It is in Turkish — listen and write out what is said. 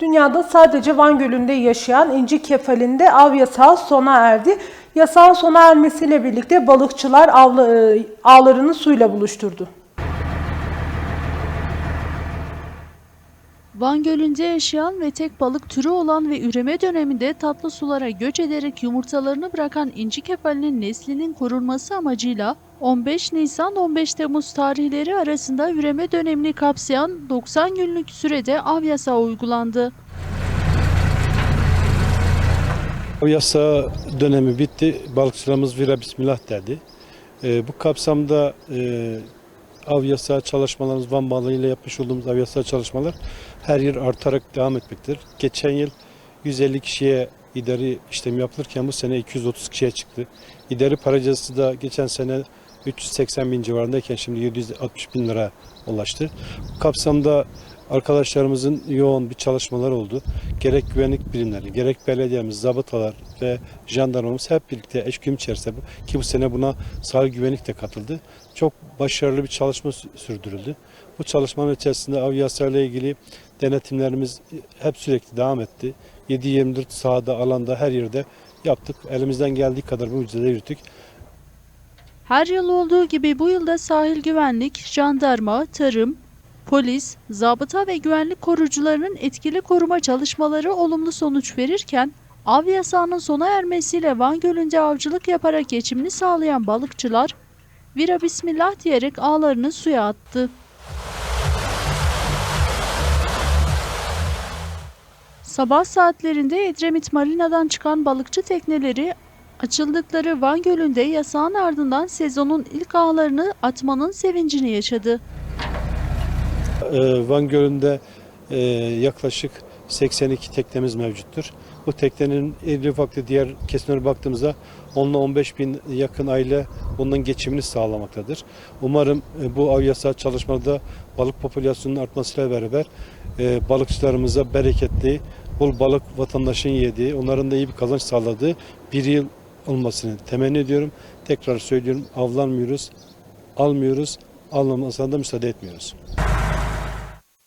Dünyada sadece Van Gölü'nde yaşayan inci kefalinde av yasağı sona erdi. Yasağın sona ermesiyle birlikte balıkçılar avla, e, ağlarını suyla buluşturdu. Van Gölü'nde yaşayan ve tek balık türü olan ve üreme döneminde tatlı sulara göç ederek yumurtalarını bırakan inci kefalinin neslinin korunması amacıyla 15 Nisan-15 Temmuz tarihleri arasında üreme dönemini kapsayan 90 günlük sürede av yasağı uygulandı. O yasa dönemi bitti. Balıkçılarımız vira bismillah dedi. Ee, bu kapsamda e, av yasağı çalışmalarımız Van balığı ile yapmış olduğumuz av yasağı çalışmalar her yıl artarak devam etmektedir. Geçen yıl 150 kişiye idari işlem yapılırken bu sene 230 kişiye çıktı. İdari para cezası da geçen sene 380 bin civarındayken şimdi 760 bin lira ulaştı. Bu kapsamda arkadaşlarımızın yoğun bir çalışmalar oldu. Gerek güvenlik birimleri, gerek belediyemiz, zabıtalar ve jandarmamız hep birlikte eşgüdüm içerisinde ki bu sene buna sahil güvenlik de katıldı. Çok başarılı bir çalışma sü- sürdürüldü. Bu çalışmanın içerisinde av ilgili denetimlerimiz hep sürekli devam etti. 7-24 sahada, alanda, her yerde yaptık. Elimizden geldiği kadar bu mücadele yürüttük. Her yıl olduğu gibi bu yılda sahil güvenlik, jandarma, tarım, polis, zabıta ve güvenlik korucularının etkili koruma çalışmaları olumlu sonuç verirken, av yasağının sona ermesiyle Van Gölü'nde avcılık yaparak geçimini sağlayan balıkçılar, vira bismillah diyerek ağlarını suya attı. Sabah saatlerinde Edremit Marina'dan çıkan balıkçı tekneleri Açıldıkları Van Gölü'nde yasağın ardından sezonun ilk ağlarını atmanın sevincini yaşadı. Ee, Van Gölü'nde e, yaklaşık 82 teknemiz mevcuttur. Bu teknenin irili ufaklı diğer kesimlere baktığımızda 10 ile 15 bin yakın aile bunun geçimini sağlamaktadır. Umarım e, bu av yasağı çalışmada balık popülasyonunun artmasıyla beraber e, balıkçılarımıza bereketli, bol balık vatandaşın yediği, onların da iyi bir kazanç sağladığı bir yıl olmasını temenni ediyorum. Tekrar söylüyorum avlanmıyoruz, almıyoruz, almamasına da müsaade etmiyoruz.